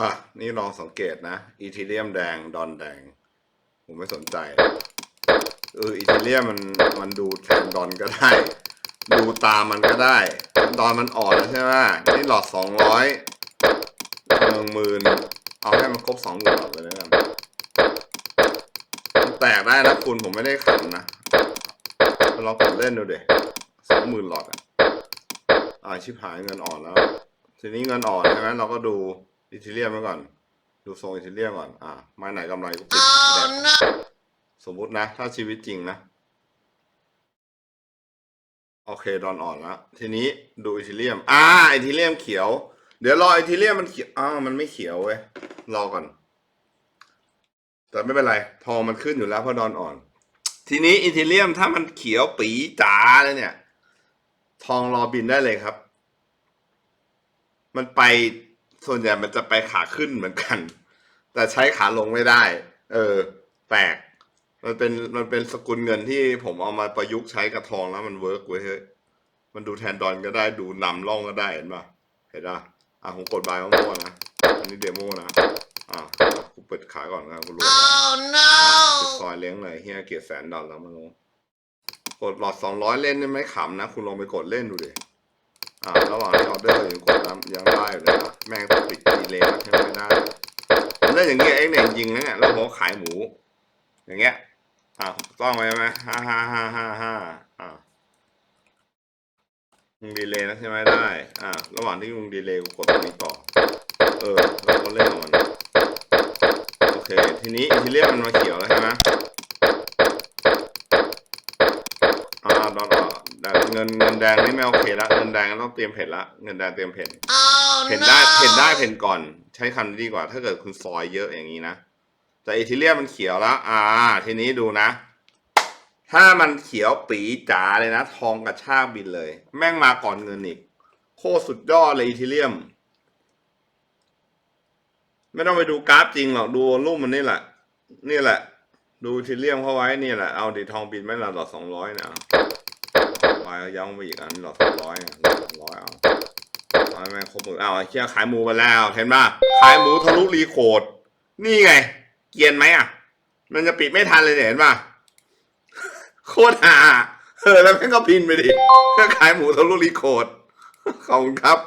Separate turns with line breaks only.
อะ นี่ลองสังเกตนะอีทีเรียมแดง ดอนแดง ผมไม่สนใจเอออีทีเรียมมันมันดูแทนดอนก็ได้ ดูตามมันก็ได้ ดอนมันอ่อนแล้วใช่ไหมนี่หลอดสองร้อยหนึ่งหมื่นเอาให้มันครบสองหมื่นหลอดเลยแล้วกันแตกได้นะคุณผมไม่ได้ขันนะลองกดเล่นดูเด็สองหมื่นหลอดอะอ่าชิบหายเงินอ่อนแล้ว ทีนี้เงินอ่อนใช่ไหมเราก็ดู อีทีเรียมไว้ก่อน ดูทรงอีทีเรียมก่อน อ่าไม้ไหนกำไรก็ปิดแดกสมมุตินะ ถ้าชีวิตจริงนะ โอเคดอนอ่อนแล้วทีนี้ดูอีทีเรียม อ่าอีทีเรียมเขียว เดี๋ยวรออีทีเรียมมันเขียวอ้าวมันไม่เขียวเว้ยรอก่อน แต่ไม่เป็นไร ทองมันขึ้นอยู่แล้วเพราะดอนอ่อน ทีนี้อีทีเรียมถ้ามันเขียวปีจ๋าเลยเนี่ย ทองรอบินได้เลยครับ มันไป ส่วนใหญ่มันจะไปขาขึ้นเหมือนกัน แต่ใช้ขาลงไม่ได้ เออ แปลก มันเป็นมันเป็นสกุลเงินที่ผมเอามาประยุกต์ใช้กับทองแล้วมันเวิร์กเว้ยเฮ้ยมันดูแทนดอนก็ได้ดูนำร่องก็ได้เห็นปะเห็นปะอะผมกดบายมั่วๆนะอันนี้เดโมนะอะกูเปิดขายก่อนนะกูรู้นะปิดซอยเลี้ยงเลยเฮียเกียรติแสนดอลแล้วมาลงกดหลอดสองร้อยเล่นนี่ไม่ขำนะ คุณลองไปกดเล่นดูดิ อ่าระหว่างที่ออเดอร์ยังกดน้ำยังได้อยู่เลยนะแม่งต้องปิดดีเลยนะใช่ไหมไม่ได้ผมเล่นอย่างเงี้ยเอ็กเนี่ยจริงนะเนี่ยแล้วผมก็ขายหมู อย่างเงี้ยอ่าต้องไหมไหมห้าห้าห้าห้าห้าอ่ามึงดีเลยนะใช่ไหมได้ อ่า ระหว่างที่มึงดีเลยกูกดตรงนี้ต่อ เออแล้วก็เล่นของมันโอเค ทีนี้อิทีเรียมันมาเขียวแล้วใช่ไหมอ่าดอนอะ แต่เงินเงินแดงนี่ไม่โอเคละเงินแดงต้องเตรียมเผ็ดละเงินแดงเตรียมเผ็ดเผ็ดได้เผ็ดได้เผ็ดก่อน ใช้คำนี้ดีกว่า ถ้าเกิดคุณซอยเยอะอย่างนี้นะแต่อินทีเรียมันเขียวแล้วอ่า ทีนี้ดูนะ ถ้ามันเขียวปีจ๋าเลยนะ ทองกระชากบินเลย แม่งมาก่อนเงินอีก โคตรสุดยอดเลยอีทีเรียม ไม่ต้องไปดูกราฟจริงหรอก ดูรูปมันนี่แหละ นี่แหละ ดูทีเรียมเข้าไว้นี่แหละ เอาดิทองบินไม่ละหลอดสองร้อยนะ วายย้ำไปอีกอันนี้หลอดสองร้อยหลอดสองร้อยเอาเอาให้แม่งครบหมือเอาไอ้เชี่ยขายหมูไปแล้วเห็นป่ะขายหมูทะลุรีโคดนี่ไง เกียนไหมอะ มันจะปิดไม่ทันเลยเนี่ยเห็นป่ะโคตรห่าเออแล้วแม่งก็พินไปดิขายหมูทะลุรีโคดขอบคุณครับ